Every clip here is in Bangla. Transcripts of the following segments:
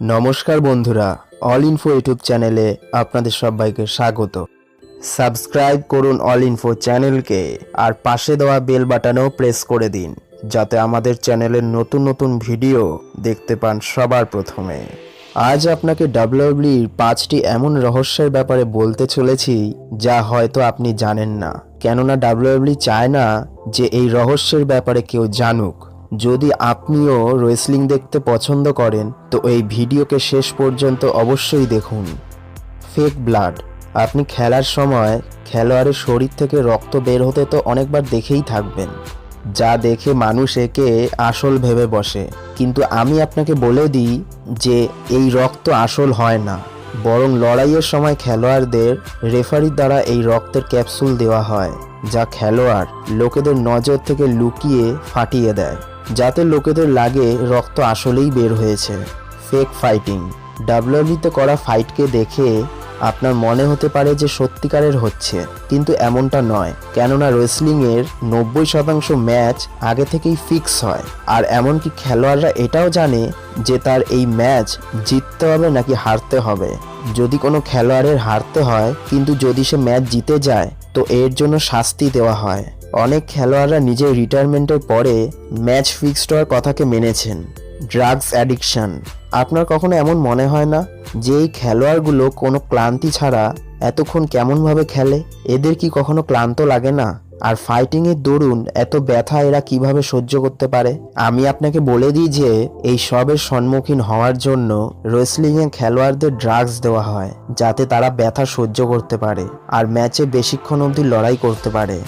নমস্কার বন্ধুরা, অল ইনফো ইউটিউব চ্যানেলে আপনাদের সবাইকে স্বাগত। সাবস্ক্রাইব করুন অল ইনফো চ্যানেলকে আর পাশে দেওয়া বেল বাটনেও প্রেস করে দিন, যাতে আমাদের চ্যানেলের নতুন নতুন ভিডিও দেখতে পান সবার প্রথমে। আজ আপনাকে ডাব্লিউডব্লিউর পাঁচটি এমন রহস্যের ব্যাপারে বলতে চলেছি যা হয়তো আপনি জানেন না, কেননা ডাব্লিউডব্লিউ চায় না যে এই রহস্যের ব্যাপারে কেউ জানুক। যদি আপনিও রেসলিং দেখতে পছন্দ করেন, তো এই ভিডিওকে শেষ পর্যন্ত অবশ্যই দেখুন। ফেক ব্লাড আপনি খেলার সময় খেলোয়াড়ের শরীর থেকে রক্ত বের হতে তো অনেকবার দেখেই থাকবেন। যা দেখে মানুষ একে আসল ভেবে বসে। কিন্তু আমি আপনাকে বলে দিই যে এই রক্ত আসল হয় না। বরং লড়াইয়ের সময় খেলোয়াড়দের রেফারির দ্বারা এই রক্তের ক্যাপসুল দেওয়া হয়, যা খেলোয়াড় লোকেদের নজর থেকে লুকিয়ে ফাটিয়ে দেয়। যাতে লোকেদের লাগে রক্ত আসলেই বের হয়েছে। ফেক ফাইটিং ডাব্লিউবিতে করা ফাইটকে দেখে আপনার মনে হতে পারে যে সত্যিকারের হচ্ছে, কিন্তু এমনটা নয়। কেননা রেসলিংয়ের নব্বই শতাংশ ম্যাচ আগে থেকেই ফিক্স হয়। আর এমনকি খেলোয়াড়রা এটাও জানে যে তার এই ম্যাচ জিততে হবে নাকি হারতে হবে। যদি কোনো খেলোয়াড়ের হারতে হয়, কিন্তু যদি সে ম্যাচ জিতে যায়, তো এর জন্য শাস্তি দেওয়া হয়। অনেক খেলোয়াড়রা নিজের রিটায়ারমেন্টের পরে ম্যাচ ফিক্সড হওয়ার কথাকে মেনেছেন। ড্রাগস অ্যাডিকশান আপনার কখনো এমন মনে হয় না যে এই খেলোয়াড়গুলো কোনো ক্লান্তি ছাড়া এতক্ষণ কেমনভাবে খেলে? এদের কি কখনো ক্লান্ত লাগে না? আর ফাইটিংয়ের দরুন এত ব্যথা এরা কীভাবে সহ্য করতে পারে? আমি আপনাকে বলে দিই যে এই সবের সম্মুখীন হওয়ার জন্য রেসলিংয়ে খেলোয়াড়দের ড্রাগস দেওয়া হয়, যাতে তারা ব্যথা সহ্য করতে পারে, আর ম্যাচে বেশিক্ষণ অবধি লড়াই করতে পারে।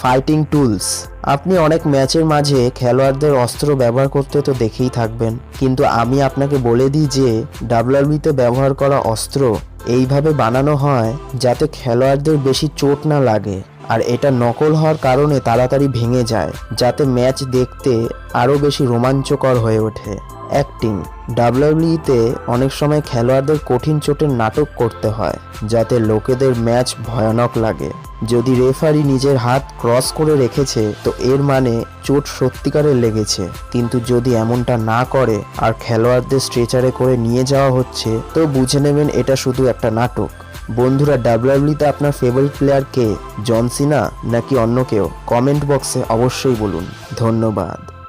Fighting tools. আপনি অনেক ম্যাচের মাঝে খেলোয়াড়দের অস্ত্র ব্যবহার করতে তো দেখেই থাকবেন। কিন্তু আমি আপনাকে বলে দিই যে, ডাব্লিউবিতে ব্যবহার করা অস্ত্র এইভাবে বানানো হয় যাতে খেলোয়াড়দের বেশি চোট না লাগে। আর এটা নকল হওয়ার কারণে তাড়াতাড়ি ভেঙে যায়, যাতে ম্যাচ দেখতে আরও বেশি রোমাঞ্চকর হয়ে ওঠে। অ্যাক্টিং ডাব্লিউবিতে অনেক সময় খেলোয়াড়দের কঠিন চোটের নাটক করতে হয়, যাতে লোকেদের ম্যাচ ভয়ানক লাগে। যদি রেফারি নিজের হাত ক্রস করে রেখেছে, তো এর মানে চোট সত্যিকারের লেগেছে। কিন্তু যদি এমনটা না করে, আর খেলোয়াড়দের স্ট্রেচারে করে নিয়ে যাওয়া হচ্ছে, তো বুঝে নেবেন এটা শুধু একটা নাটক। বন্ধুরা ডাব্লিউডাব্লিউতে আপনার ফেভারিট প্লেয়ার কে? জন সিনা নাকি অন্য কেউ? কমেন্ট বক্সে অবশ্যই বলুন। ধন্যবাদ।